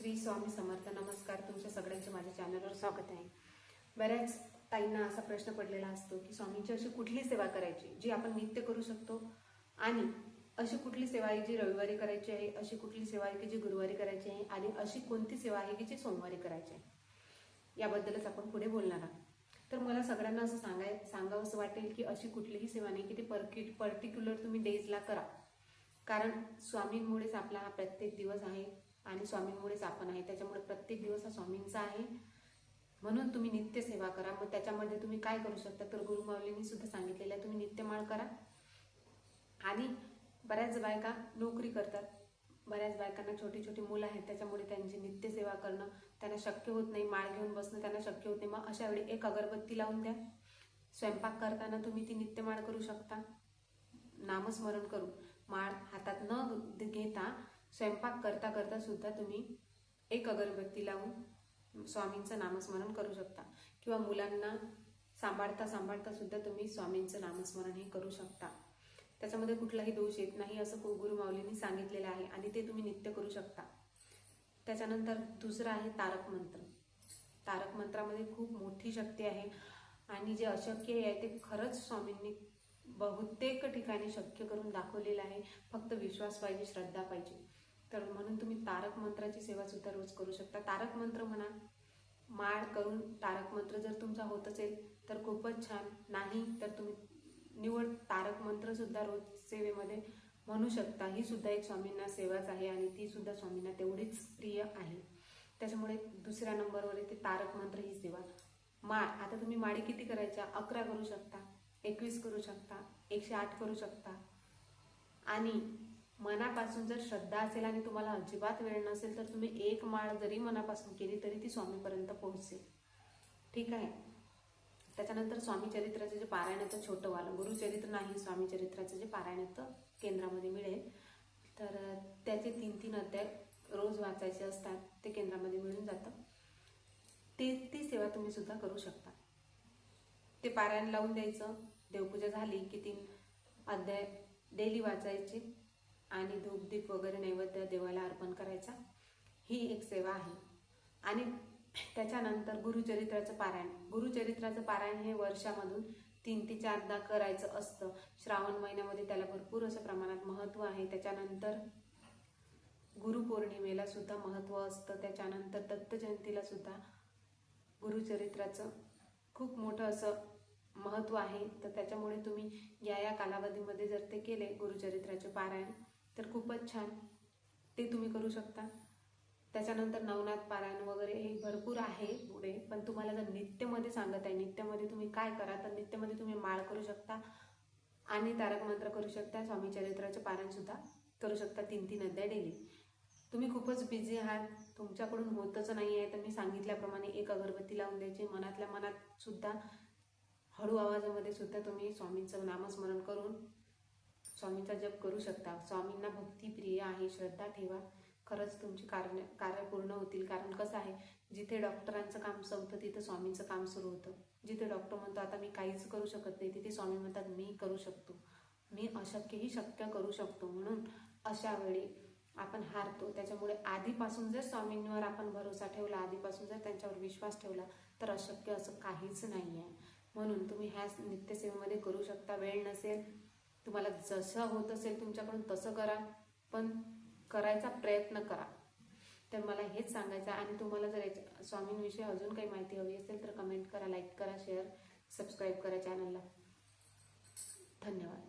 श्री स्वामी समर्थ. नमस्कार. तुमच्या सगळ्यांचे माझ्या चॅनलवर स्वागत आहे. बऱ्याच ताईंना असा प्रश्न पडलेला असतो की स्वामींची अशी कुठली सेवा करायची जी आपण नित्य करू शकतो? आणि अशी कुठली सेवा आहे जी रविवारी करायची आहे? अशी कुठली सेवा आहे की जी गुरुवारी करायची आहे? आणि अशी कोणती सेवा आहे की जी सोमवारी करायची आहे? याबद्दलच आपण पुढे बोलणार आहोत. तर मला सगळ्यांना असं सांगाय सांगावंसं वाटेल की अशी कुठलीही सेवा नाही की ती पर्कि पर्टिक्युलर तुम्ही डेजला करा. कारण स्वामींमुळेच आपला हा प्रत्येक दिवस आहे. आणि स्वामींमुळेच आपण आहे. त्याच्यामुळे प्रत्येक दिवस हा स्वामींचा आहे. म्हणून तुम्ही नित्य सेवा करा. मग त्याच्यामध्ये तुम्ही काय करू शकता? तर गुरुमाऊलींनी सुद्धा सांगितलेलं आहे तुम्ही नित्यमाळ करा. आणि बऱ्याच बायका नोकरी करतात. बऱ्याच बायकांना छोटी छोटी मुलं आहेत. त्याच्यामुळे त्यांची नित्यसेवा करणं त्यांना शक्य होत नाही. माळ घेऊन बसणं त्यांना शक्य होत नाही. मग अशा वेळी एक अगरबत्ती लावून द्या. स्वयंपाक करताना तुम्ही ती नित्यमाळ करू शकता. नामस्मरण करून माळ हातात न घेता स्वयंपाक करता करता सुद्धा तुम्ही एक अगरबत्ती लावून स्वामींचं नामस्मरण करू शकता. किंवा मुलांना सांभाळता सांभाळता सुद्धा तुम्ही स्वामींचं नामस्मरण हे करू शकता. त्याच्यामध्ये कुठलाही दोष येत नाही असं गुरु माऊलींनी सांगितलेलं आहे आणि ते तुम्ही नित्य करू शकता. त्याच्यानंतर दुसरं आहे तारक मंत्र. तारक मंत्रामध्ये खूप मोठी शक्ती आहे आणि जे अशक्य आहे ते खरंच स्वामींनी बहुतेक ठिकाणी शक्य करून दाखवलेलं आहे. फक्त विश्वास पाहिजे श्रद्धा पाहिजे. तर म्हणून तुम्ही तारक मंत्राची सेवा सुद्धा रोज करू शकता. तारक मंत्र म्हणा माळ करून तारक मंत्र जर तुमचा होत असेल तर खूपच छान. नाही तर तुम्ही निवड तारक मंत्र सुद्धा रोज सेवेमध्ये म्हणू शकता. ही सुद्धा एक स्वामींना सेवाच आहे आणि ती सुद्धा स्वामींना तेवढीच प्रिय आहे. त्याच्यामुळे दुसऱ्या नंबरवर येते तारक मंत्र ही सेवा. माळ आता तुम्ही माळी किती करायच्या? अकरा करू शकता एकवीस करू शकता एकशे आठ करू शकता. आणि मनापासून जर श्रद्धा असेल आणि तुम्हाला अजिबात वेळ नसेल तर तुम्ही एक माळ जरी मनापासून केली तरी ती स्वामीपर्यंत पोहोचेल. ठीक आहे? त्याच्यानंतर स्वामी चरित्राचं जे पारायणाचं छोटं वालं गुरुचरित्र नाही स्वामी चरित्राचं जे पारायणाचं केंद्रामध्ये मिळेल. तर त्याचे तीन तीन अध्याय रोज वाचायचे असतात ते केंद्रामध्ये मिळून जातं. ते ती सेवा तुम्ही सुद्धा करू शकता. ते पारायण लावून द्यायचं देवपूजा झाली की तीन अध्याय डेली वाचायचे. आणि धूपदीप वगैरे नैवेद्य देवाला अर्पण करायचा. ही एक सेवा आहे. आणि त्याच्यानंतर गुरुचरित्राचं पारायण. गुरुचरित्राचं पारायण हे वर्षामधून तीन ते चारदा करायचं असतं. श्रावण महिन्यामध्ये त्याला भरपूर असं प्रमाणात महत्त्व आहे. त्याच्यानंतर गुरुपौर्णिमेला सुद्धा महत्त्व असतं. त्याच्यानंतर दत्त जयंतीला सुद्धा गुरुचरित्राचं खूप मोठं असं महत्त्व आहे. तर त्याच्यामुळे तुम्ही या या कालावधीमध्ये जर ते केले गुरुचरित्राचे पारायण तर खूपच छान. ते तुम्ही करू शकता. त्याच्यानंतर नवनाथ पारायण वगैरे हे भरपूर आहे पुढे पण तुम्हाला जर नित्यमध्ये सांगत आहे नित्यमध्ये तुम्ही काय करा तर नित्यमध्ये तुम्ही माळ करू शकता आणि तारक मंत्र करू शकता स्वामी चरित्राचे पारायणसुद्धा करू शकता तीन तीन अध्याय डेली तुम्ही खूपच बिझी आहात. तुमच्याकडून होतच नाही आहे तर मी सांगितल्याप्रमाणे एक अगरबत्ती लावून द्यायची. मनातल्या मनात सुद्धा हळू आवाजामध्ये सुद्धा तुम्ही स्वामींचं नामस्मरण करून स्वामींचा जप करू शकता. स्वामींना भक्ती प्रिय आहे. श्रद्धा ठेवा. खरंच तुमची कार्य कार्य पूर्ण होतील. कारण कसं आहे जिथे डॉक्टरांचं काम संपतं तिथं स्वामींचं काम सुरू होतं. जिथे डॉक्टर म्हणतो आता मी काहीच करू शकत नाही तिथे स्वामी म्हणतात मी करू शकतो. मी अशक्यही शक्य करू शकतो. म्हणून अशा वेळी आपण हारतो. त्याच्यामुळे आधीपासून जर स्वामींवर आपण भरोसा ठेवला आधीपासून जर त्यांच्यावर विश्वास ठेवला तर अशक्य असं काहीच नाही आहे म्हणून तुम्ही ह्या नित्यसेवेमध्ये करू शकता. वेळ नसेल तुम्हाला जसं होत असेल तुमच्याकडून तसं करा पण करायचा प्रयत्न करा. तर मला हेच सांगायचं आणि तुम्हाला जर याच्या स्वामींविषयी अजून काही माहिती हवी असेल तर कमेंट करा लाईक करा शेअर सबस्क्राईब करा चॅनलला धन्यवाद.